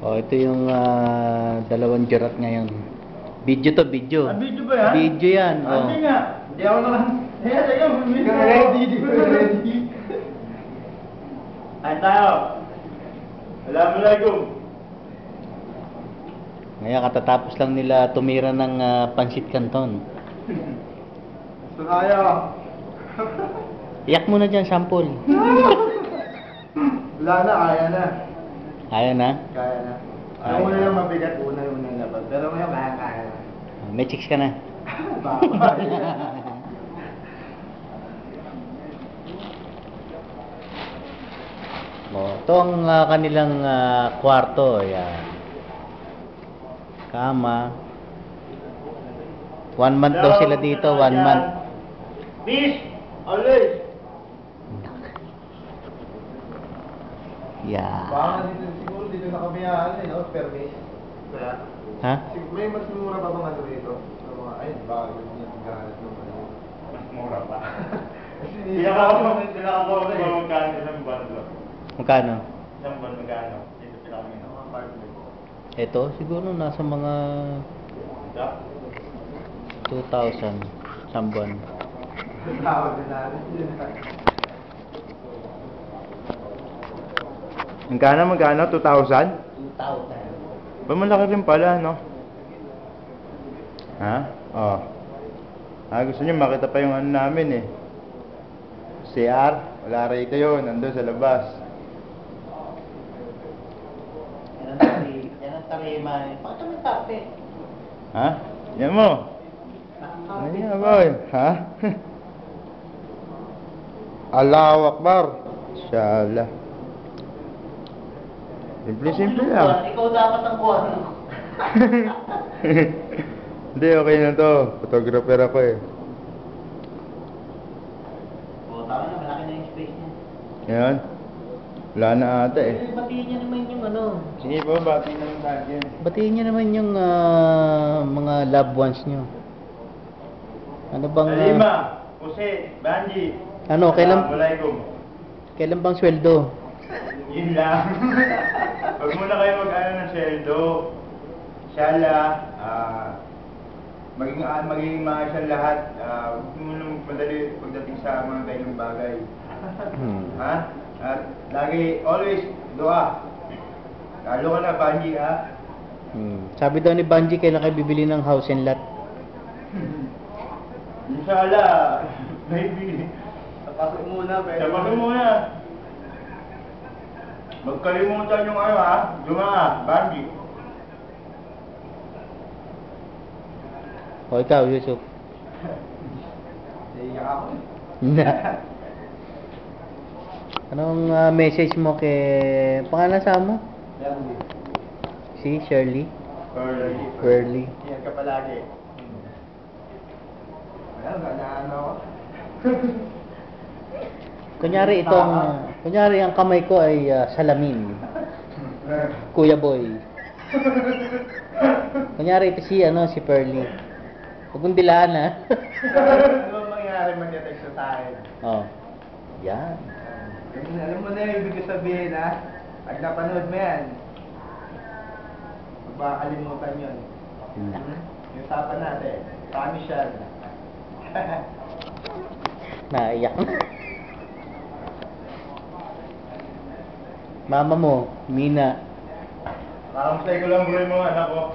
Oh, ito yung ah, dalawang jurat ngayon. Video to, video. Ah, video ba yan? Video yan. Ah, Oh. Nga. Hindi ako naman. Ayan, ayan. Hindi ka ready, ready. Ay tayo. Assalamualaikum. Ngayon, katatapos lang nila tumira ng ah, pansit canton. So kaya. Iyak mo na dyan, sample. Wala na, kaya na. Ayaw na. Kaya na. Kaya. Una yung mabigat, una yung unang laban. Pero ngayon, kaya kaya na. May chicks ka na. Bye. Oh, ito ang ah, kanilang ah, kwarto. Yan. Kama. One month daw sila dito, one month. Peace. Always. Yeah. Baka dito, siguro dito sa kabiyahan, eh, no? Permis. Kaya, Ha? siguro may mas mura pa bang ano dito? Sa mga, ayun, baka yun yung ganas ng ano. Mas mura pa. Kasi Pinaka pinaka ko sa magkano isang bundle. Magkano? Isang bundle magkano? Dito pinaka mo. Mga apartment. Ito, siguro nasa mga Ito. 2,000 isang buwan. Tawag din natin yun. Magkano magkano? 2,000? 2,000. Ba malaki rin pala, no? Ha? Oh. Ah, gusto niyo makita pa yung ano namin eh. CR, wala rito yun, nandun sa labas. Yan ang tari, yan ang tarima. Pakita mo yung tape. Ha? Yan mo. Ano yan, boy? Ha? Allahu Akbar. Inshallah. Simple-simple lang. Ikaw dapat ang kuha. Hindi, okay na to. Photographer ako eh. O, tama na, malaki na yung space niya. Yan. Wala na ata eh. Eh, Batiin niya naman yung ano. Sige po, bati na lang tayo. Batiin niya naman yung ah, mga loved ones niyo. Ano bang... ah, Alima, Jose, Banji. Ano, kailan- Assalamualaikum. kailan bang sweldo? Yun lang. Huwag muna kayo mag-ano ng sweldo. Inshallah, ah, maging, ah, magiging maayos ang lahat. Ah, Huwag mo nang magpadali pagdating sa mga ganyang bagay. Hmm. Ha? At lagi, always, dua. Lalo ka na, Banji, ha? Hmm. Sabi daw ni Banji, kailan kayo bibili ng house and lot? Inshallah, maybe. Tapasok muna, pero... Sabi mo muna. Magkalimutan yung ano ha, Jumaa, Banji. O ikaw, Yusuf. Naiiyak ako. Anong ah, message mo kay... Pangalan sa mo? Si Shirley? Early. Shirley. Yan ka palagi. Ayan, ganaan ako. Kunyari itong... Kunyari ang kamay ko ay ah, salamin. Kuya Boy. Kunyari ito si ano si Pearly. Huwag mong dilaan ha. ano mangyari mag-text sa akin? oh. Yan. Ganun, alam mo na yung ibig sabihin ha? Pag napanood mo yan, magpakalimutan yun. Na. Hmm? Yung usapan natin, promise yan. Naiyak na. Mama mo, Mina. Parang ko lang buhay mo, anak ko.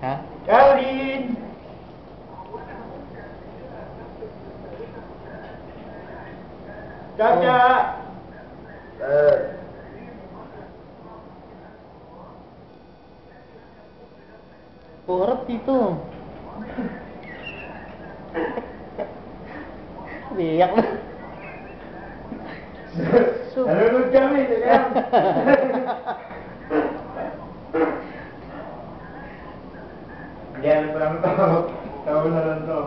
Ha? Calvin! Chacha! Eh, Purap dito. Iyak na. Ano pa lang to. Tawa na lang to.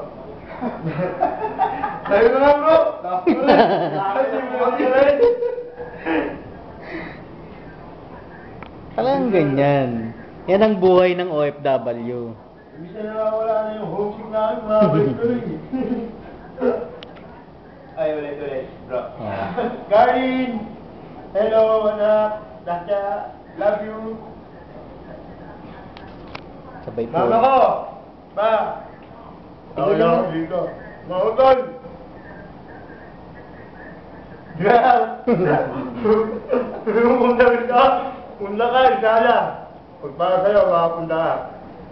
Tayo na lang bro! Tawa na lang! Talagang ganyan. Yan ang buhay ng OFW. Bisa na wala na yung homesick namin, mga balik-balik. Ay, ulit, ulit, bro. Ah. Karin! Hello, anak! Dasha! Love you! Sabay po. Mama ko! Ikaw Ako lang dito. Mga utol! Yeah! Punta ka! Punta ka, isala! Pag para sa'yo, makapunta ka.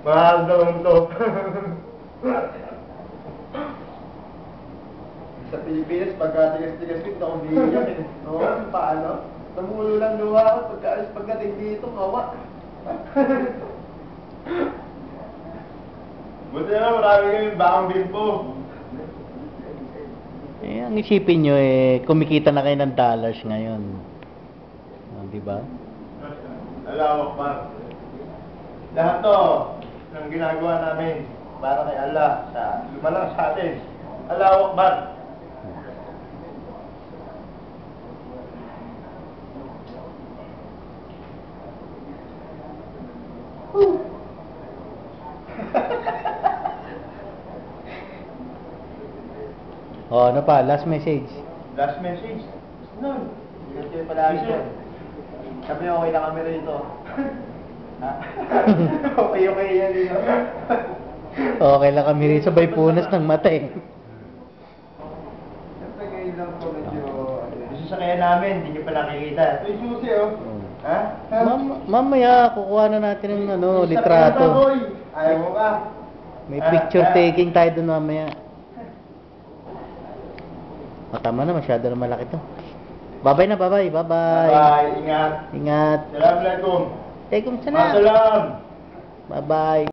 Mahal daw to. Sa Pilipinas, pagka tigas-tigas dito, ako bigyan eh. Oo, paano? Namulo lang luha ako pagka pagdating dito, kawa. Buti na marami kami bakang bimpo. Eh, ang isipin nyo eh, kumikita na kayo ng dollars ngayon. Ah, di ba? Alawak pa. Lahat to, ng ginagawa namin para kay Allah, sa lumalang sa atin. Alawak ba? Oh, ano pa? Last message. Last message. Ingat kayo palagi Kasi- dyan. Sabi okay na kami rito. Ha? okay, okay yan dito. Okay lang kami rin sabay punas ng mata eh. Siyempre ngayon lang po medyo... ano eh. Yung sasakyan namin, hindi nyo pa nakikita. Ito yung susi, oh. Ha? Mam- mamaya, kukuha na natin ng ano, litrato. Ayaw mo ka. May Ah, picture ah. taking tayo doon mamaya. O, tama na, masyado na malaki to. Bye-bye na, bye-bye, bye-bye. Bye. Ingat. Ingat. Assalamualaikum. Tekum salam. Masalam. Bye-bye.